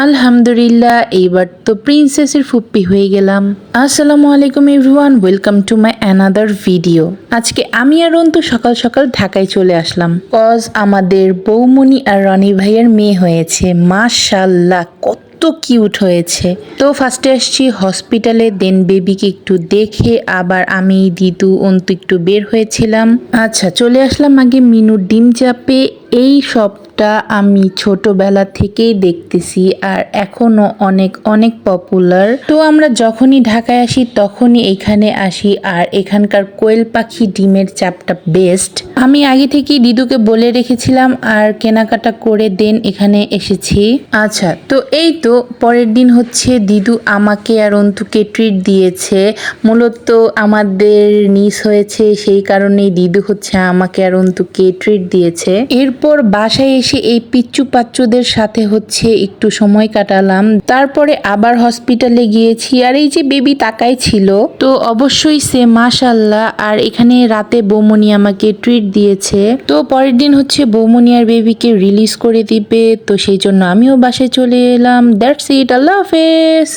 আলহামদুলিল্লাহ, এইবার তো প্রিন্সেসের ফুপ্পি হয়ে গেলাম। আসসালামু আলাইকুম everyone welcome to my another video আজকে আমি আর অন্তু সকাল সকাল ঢাকায় চলে আসলাম। কজ আমাদের বৌমণি আর রনি ভাইয়ের মেয়ে হয়েছে। মাশাল্লাহ কত কিউট হয়েছে। তো ফার্স্টে আসছি হসপিটালে দেন বেবিকে একটু দেখে, আবার আমি, দিদু, অন্তু একটু বের হয়েছিলাম। আচ্ছা চলে আসলাম আগে মিনুর ডিম চাপে। এই সবটা আমি ছোটবেলা থেকেই দেখতেছি আর এখনও অনেক অনেক পপুলার তো আমরা যখনই ঢাকায় আসি, তখনই এখানে আসি আর এখানকার কোয়েল পাখি ডিমের চাপটা বেস্ট আমি আগে থেকেই দিদুকে বলে রেখেছিলাম আর কেনাকাটা করে দেন এখানে এসেছি। আচ্ছা তো এই তো পরের দিন হচ্ছে দিদু আমাকে আর অন্তুকে ট্রিট দিয়েছে। মূলত আমাদের নিস হয়েছে, সেই কারণেই দিদু হচ্ছে আমাকে আর অন্তুকে ট্রিট দিয়েছে। এরপর বাসায় এসে এই পিচ্চু পাচ্চুদের সাথে হচ্ছে একটু সময় কাটালাম। তারপরে আবার হসপিটালে গিয়েছি আর এই যে বেবি তাকাই ছিল, তো অবশ্যই সে মাশাল্লাহ, আর এখানে রাতে বৌমনি আমাকে ট্রিট দিয়েছে। তো পরের দিন হচ্ছে বৌমনি আর বেবিকে রিলিজ করে দিবে, তো সেই জন্য আমিও বাসায় চলে এলাম। দ্যাটস ইট আল্লাহ হাফেজ।